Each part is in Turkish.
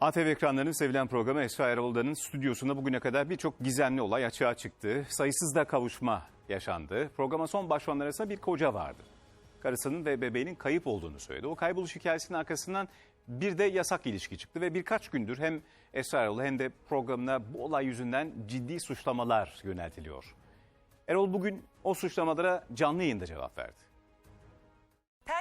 ATV ekranlarının sevilen programı Esra Erol'dan'ın stüdyosunda bugüne kadar birçok gizemli olay açığa çıktı. Sayısız da kavuşma yaşandı. Programa son başvuranlar arasında bir koca vardı. Karısının ve bebeğinin kayıp olduğunu söyledi. O kayboluş hikayesinin arkasından bir de yasak ilişki çıktı ve birkaç gündür hem Esra Erol'a hem de programına bu olay yüzünden ciddi suçlamalar yöneltiliyor. Erol bugün o suçlamalara canlı yayında cevap verdi.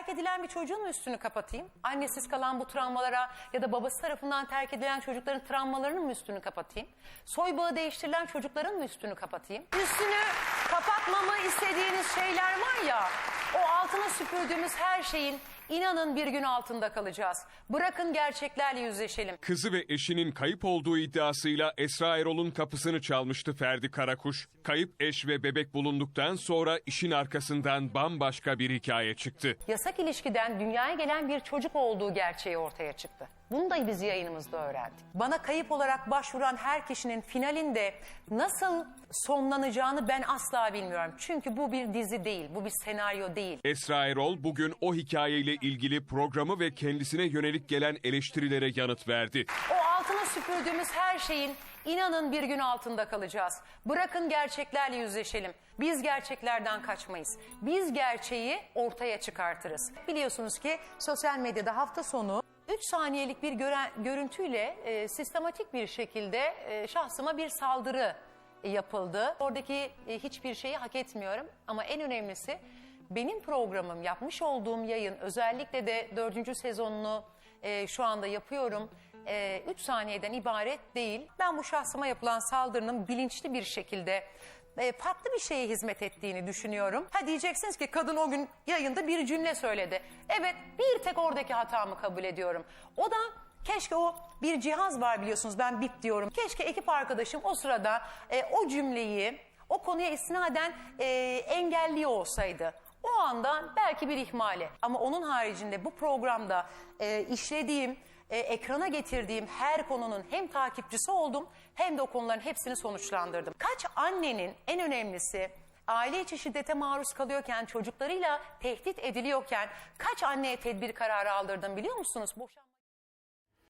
Terk edilen bir çocuğun mu üstünü kapatayım? Annesiz kalan bu travmalara ya da babası tarafından terk edilen çocukların travmalarının mı üstünü kapatayım? Soy bağı değiştirilen çocukların mı üstünü kapatayım? Üstünü kapatmamı istediğiniz şeyler var ya, o altına süpürdüğümüz her şeyin inanın bir gün altında kalacağız. Bırakın gerçeklerle yüzleşelim. Kızı ve eşinin kayıp olduğu iddiasıyla Esra Erol'un kapısını çalmıştı Ferdi Karakuş. Kayıp eş ve bebek bulunduktan sonra işin arkasından bambaşka bir hikaye çıktı. Yasak ilişkiden dünyaya gelen bir çocuk olduğu gerçeği ortaya çıktı. Bunu da biz yayınımızda öğrendik. Bana kayıp olarak başvuran her kişinin finalinde nasıl sonlanacağını ben asla bilmiyorum. Çünkü bu bir dizi değil, bu bir senaryo değil. Esra Erol bugün o hikayeyle ilgili programı ve kendisine yönelik gelen eleştirilere yanıt verdi. O altına süpürdüğümüz her şeyin inanın bir gün altında kalacağız. Bırakın gerçeklerle yüzleşelim. Biz gerçeklerden kaçmayız. Biz gerçeği ortaya çıkartırız. Biliyorsunuz ki sosyal medyada hafta sonu 3 saniyelik bir gören, görüntüyle e, sistematik bir şekilde e, şahsıma bir saldırı e, yapıldı. Oradaki e, hiçbir şeyi hak etmiyorum ama en önemlisi benim programım yapmış olduğum yayın özellikle de dördüncü sezonunu e, şu anda yapıyorum. 3 saniyeden ibaret değil. Ben bu şahsıma yapılan saldırının bilinçli bir şekilde e, farklı bir şeye hizmet ettiğini düşünüyorum. Ha diyeceksiniz ki kadın o gün yayında bir cümle söyledi. Evet bir tek oradaki hatamı kabul ediyorum. O da keşke o bir cihaz var biliyorsunuz ben bip diyorum. Keşke ekip arkadaşım o sırada e, o cümleyi o konuya istinaden e, engelliyor olsaydı. O anda belki bir ihmali ama onun haricinde bu programda e, işlediğim, e, ekrana getirdiğim her konunun hem takipçisi oldum hem de o konuların hepsini sonuçlandırdım. Kaç annenin en önemlisi aile içi şiddete maruz kalıyorken, çocuklarıyla tehdit ediliyorken kaç anneye tedbir kararı aldırdım biliyor musunuz? Boşan